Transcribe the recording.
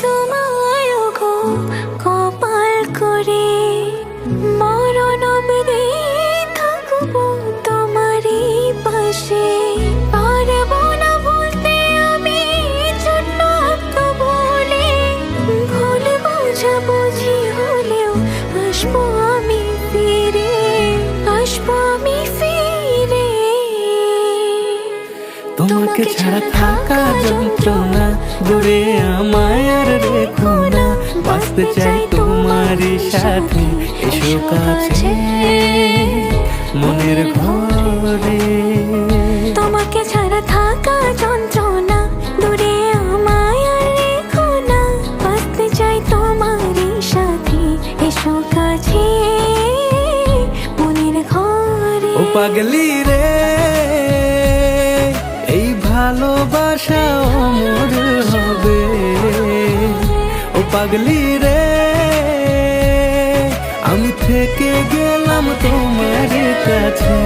তোমায় গো কপাল করে মরণ অবধি থাকব তোমারই পাশে। পারব না বলতে আমি বলে ভুল বোঝাবুঝি হলেও আসব আমি ফিরে আসব আমি ফিরে। তোমাকে ছাড়া থাকা যন্ত্রণা দূরে না বাঁচতে চাই তোমারই সাথে। এসো কাছে। মনের ঘরে। তোমাকে ছাড়া থাকা যন্ত্রণা দূরে আমায় রেখো না। বাঁচতে চাই তোমারই সাথে। এসো কাছে। মনের ঘরে। ও পাগলি রে এই ভালোবাসা অমর হবে। ও পাগলি থেকে গেলাম তোমার কাছে।